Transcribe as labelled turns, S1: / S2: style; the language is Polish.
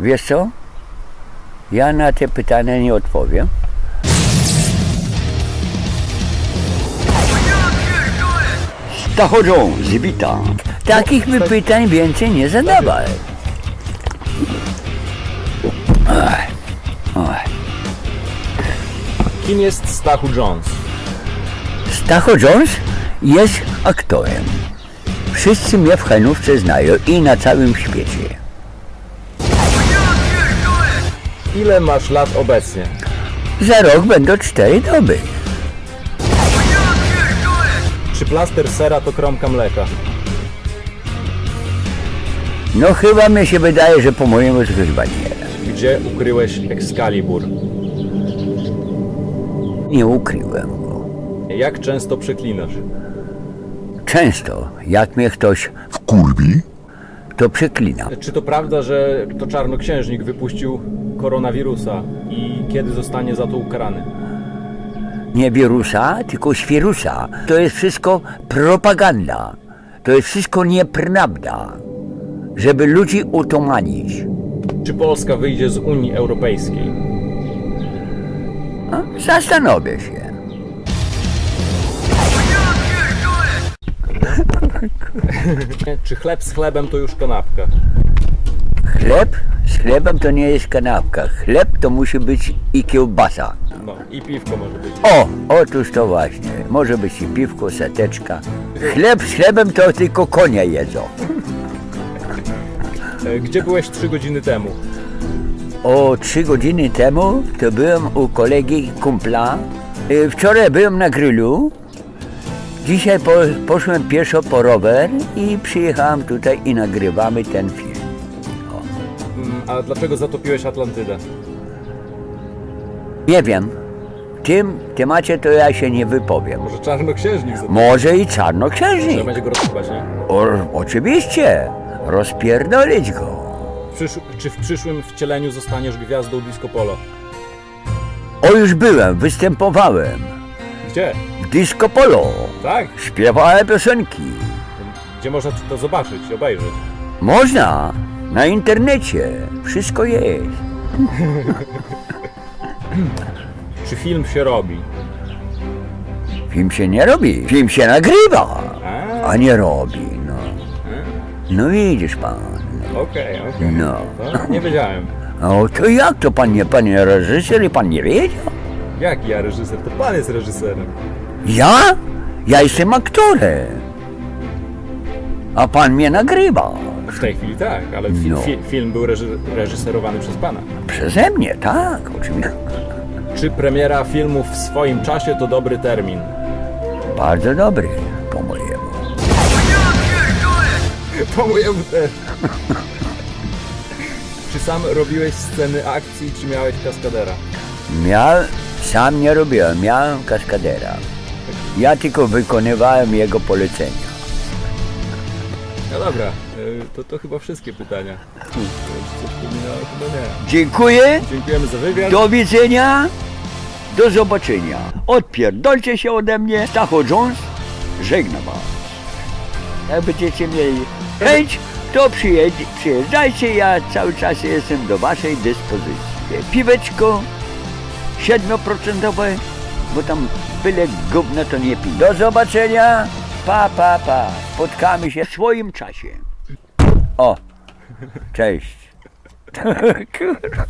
S1: Wiesz co? Ja na te pytania nie odpowiem. Stachodzą, zbita. Takich mi pytań więcej nie zadawaj. Ach, ach.
S2: Kim jest Stachu Jones?
S1: Stacho Jones jest aktorem. Wszyscy mnie w Hajnówce znają i na całym świecie.
S2: Ile masz lat obecnie?
S1: Za rok będą cztery doby.
S2: Czy plaster sera to kromka mleka?
S1: No chyba mi się wydaje, że po mojemu to chyba nie.
S2: Gdzie ukryłeś Excalibur?
S1: Nie ukryłem go.
S2: Jak często przeklinasz?
S1: Często, jak mnie ktoś
S3: Kurbi?
S1: to przeklina.
S2: Czy to prawda, że to czarnoksiężnik wypuścił koronawirusa i kiedy zostanie za to ukarany?
S1: Nie wirusa, tylko świrusa. To jest wszystko propaganda. To jest wszystko nieprawda. Żeby ludzi utomanić.
S2: Czy Polska wyjdzie z Unii Europejskiej?
S1: A? Zastanowię się.
S2: Czy chleb z chlebem to już kanapka?
S1: Chleb z chlebem to nie jest kanapka. Chleb to musi być i kiełbasa.
S2: No i piwko może być.
S1: O, otóż to właśnie. Może być i piwko, seteczka. Chleb z chlebem to tylko konia jedzą.
S2: E, Gdzie byłeś trzy godziny temu?
S1: O trzy godziny temu to byłem u kolegi kumpla. Y, Wczoraj byłem na grillu. Dzisiaj po, poszłem pieszo po rower i przyjechałem tutaj i nagrywamy ten film.
S2: A dlaczego zatopiłeś Atlantydę?
S1: Nie wiem, w tym temacie to ja się nie wypowiem.
S2: Może czarnoksiężnik zatopił?
S1: Może i
S2: Trzeba
S1: czarnoksiężnik.
S2: będzie go rozkopać, nie?
S1: O, oczywiście, rozpierdolić go.
S2: Przysz... Czy w przyszłym wcieleniu zostaniesz gwiazdą disco polo?
S1: O, już byłem, występowałem
S2: Gdzie?
S1: w disco polo.
S2: Tak?
S1: Śpiewałem piosenki.
S2: Gdzie można to zobaczyć, obejrzeć?
S1: Można, na internecie, wszystko jest.
S2: Czy film się robi?
S1: Film się nie robi, film się nagrywa,
S2: A,
S1: a nie robi, no. No widzisz pan,
S2: okej, okej.
S1: no.
S2: No, nie wiedziałem.
S1: O, to jak to pan nie, panie reżyser i pan nie wiedział?
S2: Jak ja reżyser? To pan jest reżyserem.
S1: Ja? Ja jestem aktorem. A pan mnie nagrywa.
S2: W tej chwili tak, ale fi
S1: No.
S2: fi film był reży reżyserowany przez pana.
S1: Przeze mnie, tak, oczywiście.
S2: Czy premiera filmu w swoim czasie to dobry termin?
S1: Bardzo dobry, po mojemu.
S2: Po mojemu też. czy sam robiłeś sceny akcji, czy miałeś kaskadera?
S1: Miał, sam nie robiłem, miałem kaskadera. Ja tylko wykonywałem jego polecenia.
S2: No dobra, to, to chyba wszystkie pytania. Czy Coś pominąłem? Chyba nie.
S1: Dziękuję,
S2: Dziękujemy za wywiad.
S1: do widzenia, do zobaczenia. Odpierdolcie się ode mnie, Stacho Jones, żegnam was. Jak będziecie mieli chęć, to przyjedź, przyjeżdżajcie, ja cały czas jestem do waszej dyspozycji. Piweczko 7%, bo tam byle gówno to nie pi. Do zobaczenia, pa, pa, pa. Spotkamy się w swoim czasie. O, cześć. Kurwa.